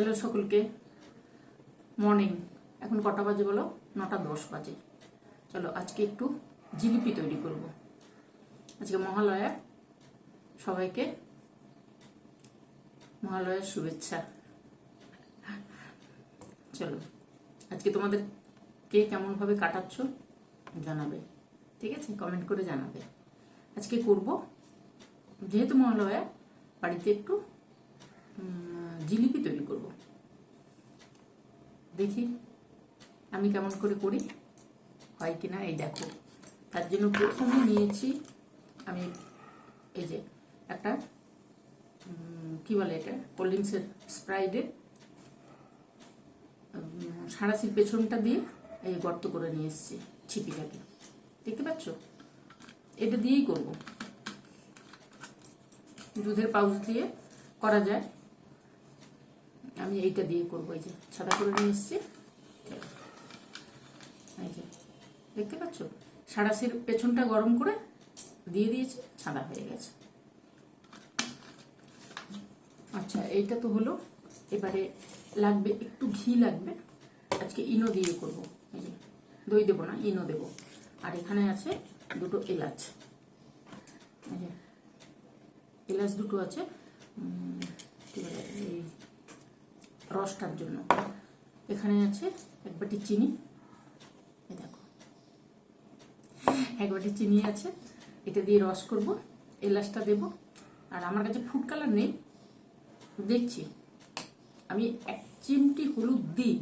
Hello সকলকে। Morning. এখন কটা বাজে বলো? নটা দশ বাজে। চলো আজকে একটু জিলিপি তৈরি করব। আজকে মহালয়া। সবাইকে মহালয়ার শুভেচ্ছা। চলো, আজকে তোমাদের কে কেমনভাবে কাটাচ্ছ জানাবে। ঠিক আছে? কমেন্ট করে জানাবে। আজকে করব। যেহেতু মহালয়া, বাড়িতে একটু জিলিপি তৈরি করব। দেখি আমি কেমন করে করি, হয় কিনা এই দেখো। তার জন্য প্রথমে নিয়েছি আমি এই যে একটা কি বলে এটা, কোল্ড ড্রিঙ্কসের স্প্রাইডের সাঁড়াশির পেছনটা দিয়ে এই গর্ত করে নিয়ে এসেছি ছিপিটাকে। দেখতে পাচ্ছ? এটা দিয়েই করব। দুধের পাউচ দিয়ে করা যায়। আমি এইটা দিয়ে করব, এই যে সাদা করে নিয়ে এসেছি। এই যে, দেখতে পাচ্ছ? সাড়াশির পেছনটা গরম করে দিয়ে দিয়েছি সাদা হয়ে গেছে। আচ্ছা এইটা তো হলো। এবারে লাগবে, একটু ঘি লাগবে। আজকে ইনো দিয়ে করব। এই যে, দই দেবো না, ইনো দেবো। আর এখানে আছে দুটো এলাচ। এলাচ দুটো আছে। এই রসটার জন্য। এখানে আছে এক বাটি চিনি। দেখো। এক বাটি চিনি আছে, এটা দিয়ে রস করব, এলাচটা দেব। আর আমার কাছে ফুড কালার নেই, দেখছি। আমি এক চিমটি হলুদ দিই,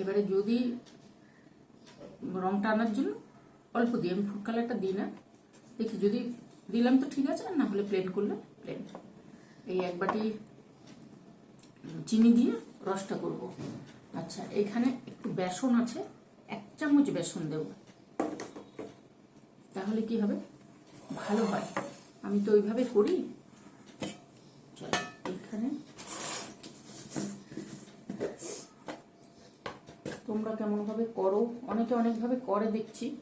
এবারে যদি রংটা আনার জন্য অল্প দিই, আমি ফুড কালারটা দিই না। দেখি, যদি দিলাম তো ঠিক আছে, আর না হলে প্লেন করলে প্লেন এই এক বাটি চিনি দিয়ে রসটা করব। আচ্ছা এখানে একটু বেসন আছে, এক চামচ বেসন দেব। তাহলে কি হবে? ভালো হয়। আমি তো ওইভাবে করি। চলো, এখানে। তোমরা কেমনভাবে করো? অনেকে অনেকভাবে করে দেখছি,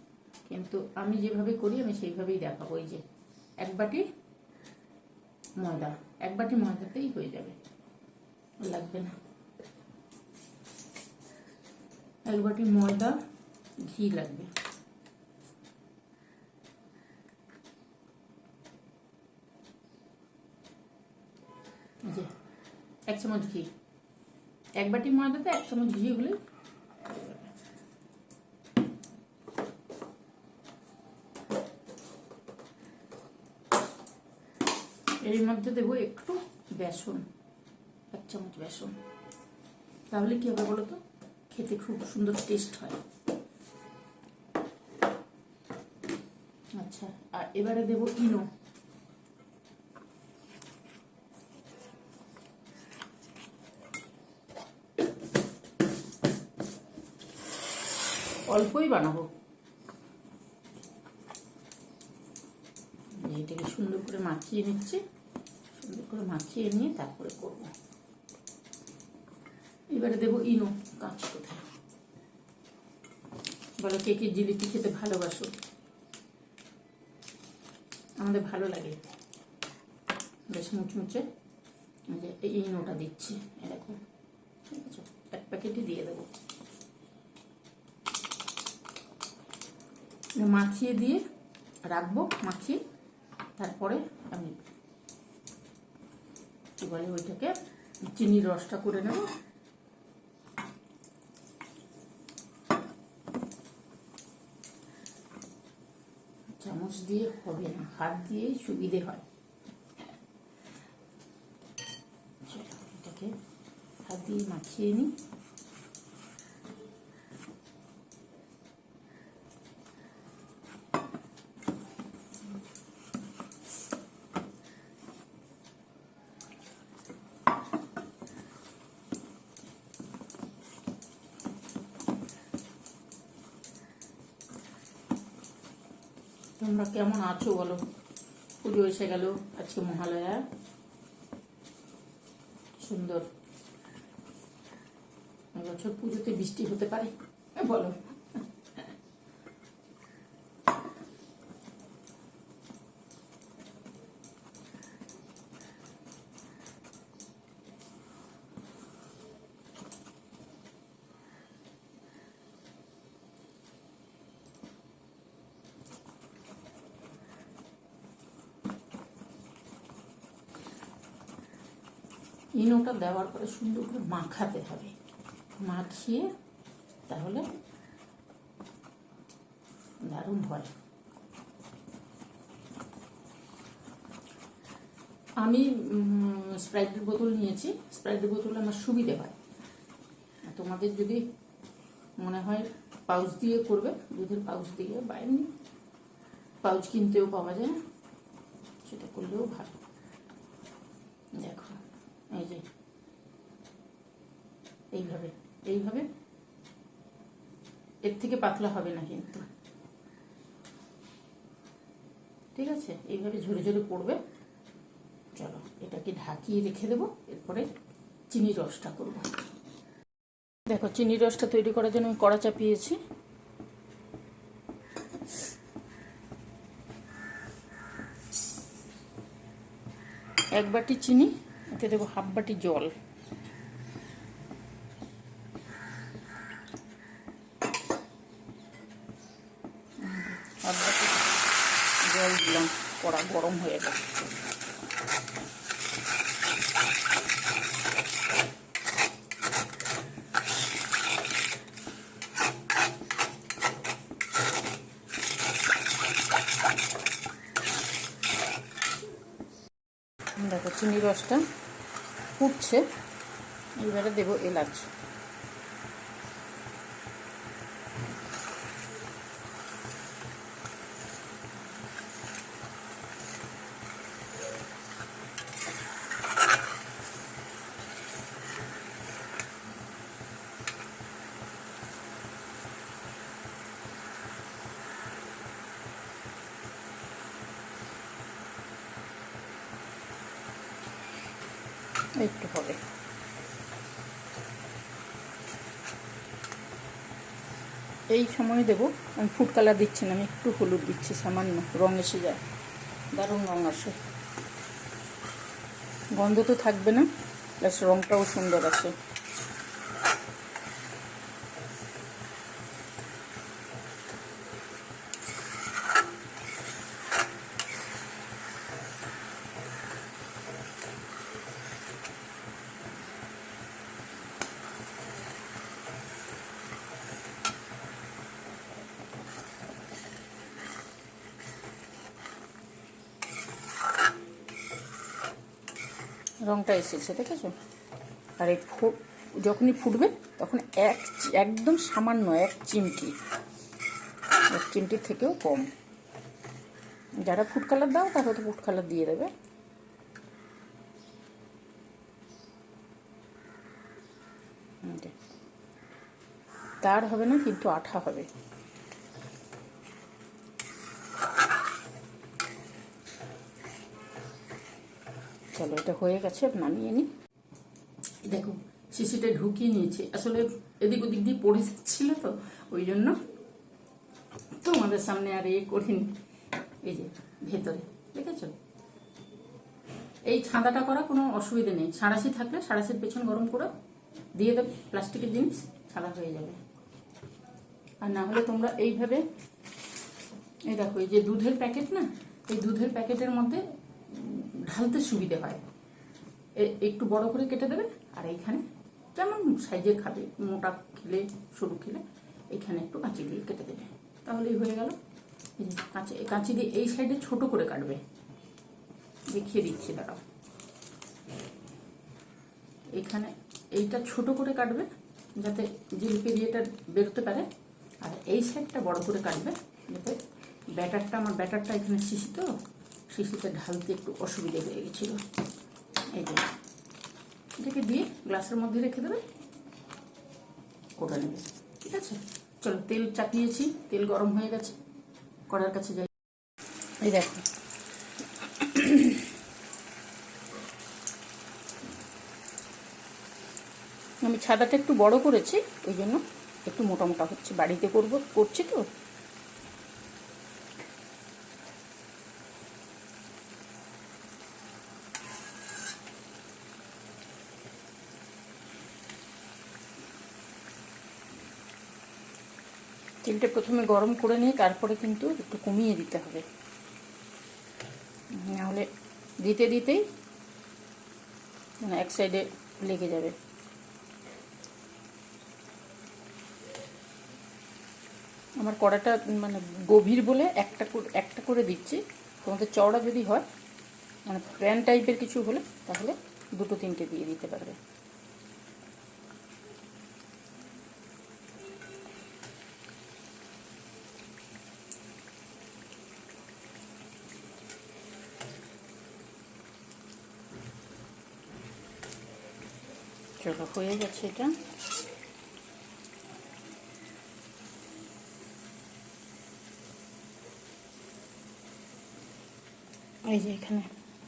কিন্তু আমি যেভাবে করি, আমি সেইভাবেই দেখাবো। এই যে, এক বাটি ময়দা। এক বাটি ময়দাতেই হয়ে যাবে। লাগবে না। এক বাটি ময়দা, ঘি লাগবে। এক চামচ ঘি। এক বাটি ময়দাতে এক চামচ ঘি হলে এর মধ্যে দেবো একটু বেসন, এক চামচ বেসন। তাহলে কি হবে বলো তো? খেতে খুব সুন্দর টেস্ট হয়। আচ্ছা আর এবারে দেব ইনো। অল্পই বানাবো। এটাকে সুন্দর করে মাখিয়ে নিচ্ছে। সুন্দর করে মাখিয়ে নিয়ে তারপরে করব। এবারে দেবো ইনো কাঁচ কোথায়? বলো কে কে জিলিপি খেতে ভালোবাসো? আমাদের ভালো লাগে। বেশ মুচমুচে যে এই ইনোটা দিচ্ছি এরকম ঠিক আছে, এক প্যাকেটই দিয়ে দেবো। মাখিয়ে দিয়ে রাখব, মাখিয়ে তারপরে আমি কি বলে ওইটাকে চিনির রসটা করে নেব। চামচ দিয়ে হবে না। হাত দিয়েই সুবিধে হয়। এটাকে হাত দিয়ে মাখিয়ে নিই। তোমরা কেমন আছো বলো? পুজো এসে গেল আজকে মহালয়া। সুন্দর। এবছর পুজোতে বৃষ্টি হতে পারে? বলো। ইনোটা দেওয়ার পরে সুন্দর করে মাখাতে হবে। মাখিয়ে তাহলে দারুণ হয়। আমি স্প্রাইটের বোতল নিয়েছি। স্প্রাইটের বোতল আমার সুবিধে হয়। তোমাদের যদি মনে হয় পাউচ দিয়ে করবে, দুধের পাউচ দিয়ে বা এমনি পাউচ কিনতেও পাওয়া যায়, সেটা করলেও ভালো। দেখো। এই যে। এইভাবে এইভাবে। এর থেকে পাতলা হবে না কিন্তু। ঠিক আছে? এইভাবে ঝরে ঝরে পড়বে। চলো, এটাকে ঢাকিয়ে রেখে দেবো। এরপরে চিনি রসটা করব। দেখো, চিনি রসটা তৈরি করার জন্য আমি কড়া চাপিয়েছি। এক বাটি চিনি। এতে দেবো হাফ বাটি জল। হাফ বাটি জল দিলাম, কড়া গরম হয়ে গেছে। দেখো চিনি রসটা ফুটছে। এবারে দেবো এলাচ। একটু হবে। এই সময় দেব, আমি ফুড কালার দিচ্ছি না, আমি একটু হলুদ দিচ্ছি, সামান্য রং এসে যায়। দারুণ রং আসে। গন্ধ তো থাকবে না প্লাস রংটাও সুন্দর আছে রংটা এসেছে দেখেছ আর এই ফু- যখনই ফুটবে, তখন এক একদম সামান্য এক চিমটি, এক চিমটির থেকেও কম। যারা ফুড কালার দাও, তারা তো ফুড কালার দিয়ে দেবে। তার হবে না, কিন্তু আঠা হবে। চলো, এটা হয়ে গেছে নামিয়ে নিই দেখো শিশিটা ঢুকিয়ে নিয়েছি। আসলে এদিক ওদিক দিয়ে পড়ে যাচ্ছিল তো, ওই জন্য তোমাদের সামনে আর এ করিনি। এই যে, ভেতরে, দেখেছ? এই ছাঁদাটা করা কোনো অসুবিধে নেই। সাঁড়াশি থাকলে, সাঁড়াশির পেছন গরম করে দিয়ে দেবে, প্লাস্টিকের জিনিস ছাড়া হয়ে যাবে। আর না হলে তোমরা এইভাবে, এই দেখো, এই যে দুধের প্যাকেট না, এই দুধের প্যাকেটের মধ্যে ঢালতে সুবিধে হয়। একটু বড় করে কেটে দেবে, আর এইখানে যেমন সাইজের খাবে, মোটা খেলে, সরু খেলে, এইখানে একটু কাঁচি দিয়ে কেটে দেবে। তাহলেই হয়ে গেল। কাঁচি কাঁচি দিয়ে এই সাইডে ছোট করে কাটবে। দেখিয়ে দিচ্ছি, দাঁড়াও। এখানে এইটা ছোট করে কাটবে, যাতে জিলিপি দিয়েটা বেরোতে পারে, আর এই সাইডটা বড় করে কাটবে, যাতে ব্যাটারটা, আমার ব্যাটারটা এখানে শিশি তো শিশিতে ঢালতে একটু অসুবিধে হয়ে গেছিল। এই এটাকে দিয়ে গ্লাসের মধ্যে রেখে দেবে। করে নেবে। ঠিক আছে? চলো, তেল চাপিয়েছি, তেল গরম হয়ে গেছে। কড়ার কাছে যাই। এই দেখো। আমি ছাদাটা একটু বড় করেছি, ওই জন্য একটু মোটা মোটা হচ্ছে। বাড়িতে করব, করছি তো? তেলটা প্রথমে গরম করে নিয়ে তারপরে কিন্তু একটু কমিয়ে দিতে হবে। নাহলে দিতে দিতেই মানে এক সাইডে লেগে যাবে। আমার কড়াটা মানে গভীর বলে একটা একটা করে দিচ্ছি। তোমাদের চওড়া যদি হয় মানে প্যান টাইপের কিছু হলে, তাহলে দুটো তিনটে দিয়ে দিতে পারবে। চলো হয়ে গেছে এটা। এই যে এখানে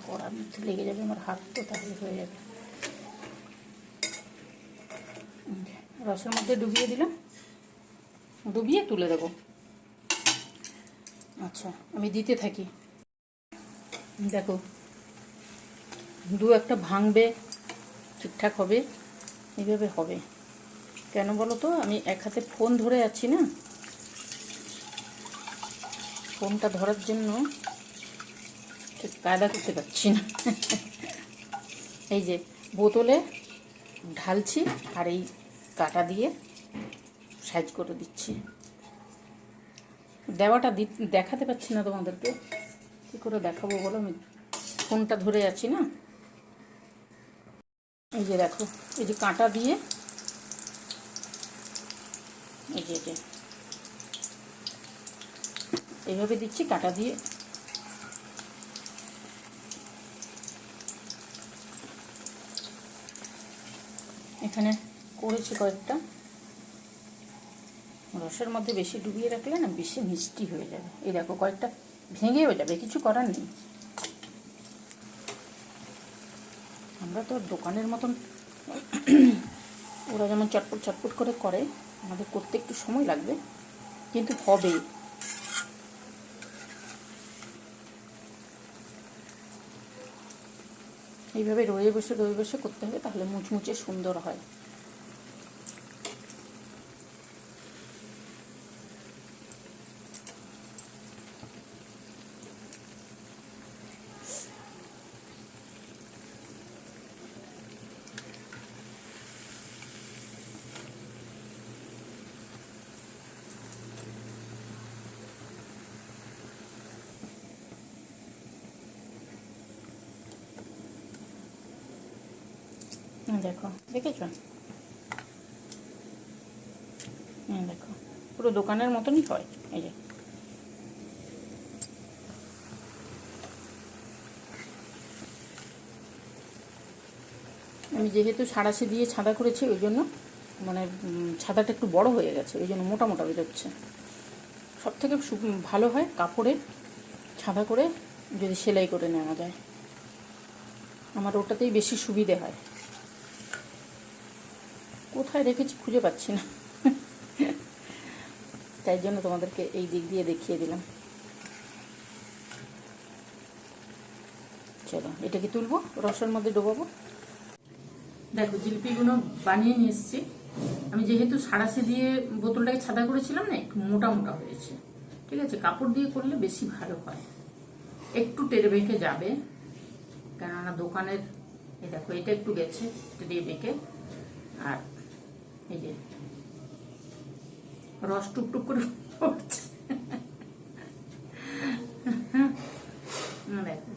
কড়ার মধ্যে লেগে যাবে, আমার হাত তো তাহলে হয়ে যাবে। রসের মধ্যে ডুবিয়ে দিলাম। ডুবিয়ে তুলে দেবো। আচ্ছা আমি দিতে থাকি। দেখো, দু একটা ভাঙবে, ঠিকঠাক হবে। এইভাবে হবে। কেন বলো তো আমি এক হাতে ফোন ধরে আছি না? ফোনটা ধরার জন্য ঠিক কায়দা করতে পারছি না। এই যে বোতলে ঢালছি আর এই কাটা দিয়ে সাইজ করে দিচ্ছি। দেওয়াটা দেখাতে পাচ্ছি না তোমাদেরকে। কী করে দেখাবো বলো? আমি ফোনটা ধরে আছি না? এই যে দেখো, এই যে কাঁটা দিয়ে এই যে যে এইভাবে দিচ্ছি কাঁটা দিয়ে। এখানে করেছি কয়েকটা। রসের মধ্যে বেশি ডুবিয়ে রাখলে না বেশি মিষ্টি হয়ে যাবে। এই দেখো, কয়েকটা ভেঙেও যাবে, কিছু করার নেই। আমরা তো দোকানের মতন ওরা যেমন চটপট চটপট করে করে, আমাদের করতে একটু সময় লাগবে, কিন্তু হবে। এইভাবে রয়ে বসে রয়ে বসে করতে হবে, তাহলে মুচমুচে সুন্দর হয়। দেখো, দেখেছ? হুম দেখো, পুরো দোকানের মতনই হয়, এই যে। আমি যেহেতু সাড়াশি দিয়ে ছাদা করেছি, ওই জন্য মানে ছাদাটা একটু বড় হয়ে গেছে, ওই জন্য মোটা মোটা বেরোচ্ছে সব থেকে ভালো হয় কাপড়ে ছাদা করে যদি সেলাই করে নেওয়া যায়। আমার ওটাতেই বেশি সুবিধে হয়। কোথায় রেখেছি খুঁজে পাচ্ছি না। তাই জন্য তোমাদেরকে এই দিক দিয়ে দেখিয়ে দিলাম। চলো, এটা কি তুলবো? রসের মধ্যে ডোবাবো? দেখো, জিলিপিগুলো বানিয়ে নিয়ে এসেছি। আমি যেহেতু সাড়াশি দিয়ে বোতলটাকে ছাদা করেছিলাম না, একটু মোটা মোটা হয়েছে। ঠিক আছে, কাপড় দিয়ে করলে বেশি ভালো হয়। একটু টেরে বেঁকে যাবে। কেননা দোকানের, এই দেখো, এটা একটু গেছে টেরে বেঁকে। আর রস টুকটুক করে পড়ছে। দেখো।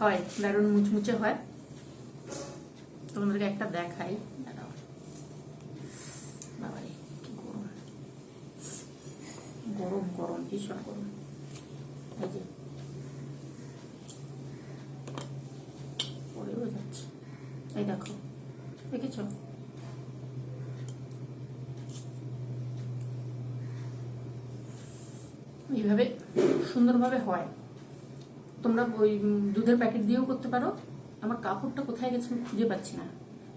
হয় দারুণ মুচমুচে হয়। তোমাদেরকে একটা দেখাই দাঁড়াও বাবারে কি গরম গরম গরম ভীষণ গরম এই যে পড়েও যাচ্ছে এই দেখো দেখেছ এইভাবে সুন্দরভাবে হয়। তোমরা ওই দুধের প্যাকেট দিয়েও করতে পারো। আমার কাপড়টা কোথায় গেছে খুঁজে পাচ্ছি না।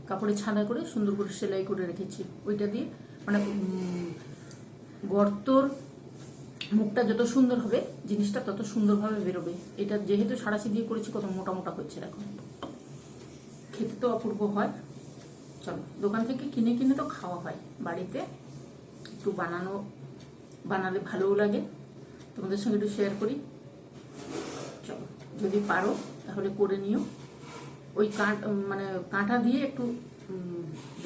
কাপড়ে ছাদা করে সুন্দর করে সেলাই করে রেখেছি। ওইটা দিয়ে মানে গর্তর মুখটা যত সুন্দর হবে, জিনিসটা তত সুন্দরভাবে বেরোবে। এটা যেহেতু সাড়াশি দিয়ে করেছি, কত মোটা মোটা হচ্ছে দেখো। খেতে তো অপূর্ব হয়। চলো, দোকান থেকে কিনে কিনে তো খাওয়া হয়। বাড়িতে একটু বানানো, বানালে ভালোও লাগে। তোমাদের সঙ্গে একটু শেয়ার করি। চলো, যদি পারো, তাহলে করে নিও। ওই কাঁট মানে কাঁটা দিয়ে একটু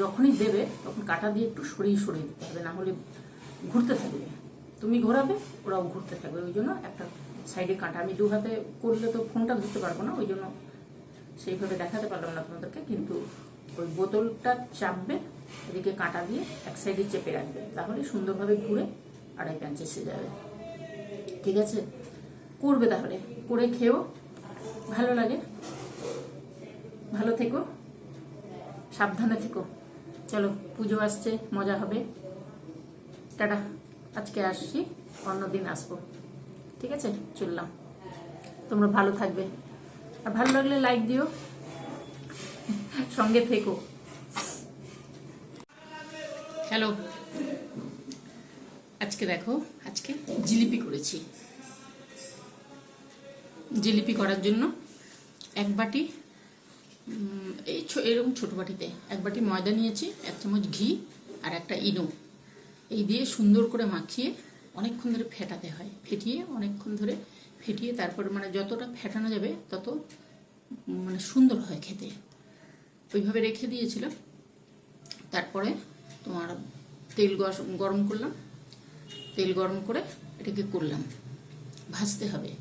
যখনই দেবে, তখন কাঁটা দিয়ে একটু সরিয়ে সরিয়ে দিতে হবে, না হলে ঘুরতে থাকবে। তুমি ঘোরাবে, ওরাও ঘুরতে থাকবে, ওই জন্য একটা সাইডে কাঁটা। আমি দু হাতে করলে তো ফোনটা ধরতে পারব না, ওই জন্য সেইভাবে দেখাতে পারলাম না তোমাদেরকে, কিন্তু ওই বোতলটা চাপবে, এদিকে কাঁটা দিয়ে এক সাইডে চেপে রাখবে, তাহলে সুন্দরভাবে ঘুরে আড়াই প্যাঞ্চ এসে যাবে। ঠিক আছে? করবে তাহলে। করে খেও। ভালো লাগে। ভালো থেকো। সাবধানে থেকো। চলো, পুজো আসছে, মজা হবে। টাটা। আজকে আসছি, অন্যদিন আসব। ঠিক আছে? চললাম। তোমরা ভালো থাকবে। আর ভালো লাগলে লাইক দিও। সঙ্গে থেকো। হ্যালো আজকে দেখো, আজকে জিলিপি করেছি। জিলিপি করার জন্য এক বাটি এই এরকম ছোট বাটিতে এক বাটি ময়দা নিয়েছি, এক চামচ ঘি আর একটা ইনো। এই দিয়ে সুন্দর করে মাখিয়ে অনেকক্ষণ ধরে ফেটাতে হয়। ফেটিয়ে অনেকক্ষণ ধরে ফেটিয়ে তারপর মানে যতটা ফেটানো যাবে তত মানে সুন্দর হয় খেতে। ওইভাবে রেখে দিয়েছিলাম। তারপরে তোমার তেল গরম করলাম। তেল গরম করে এটাকে করলাম। ভাজতে হবে।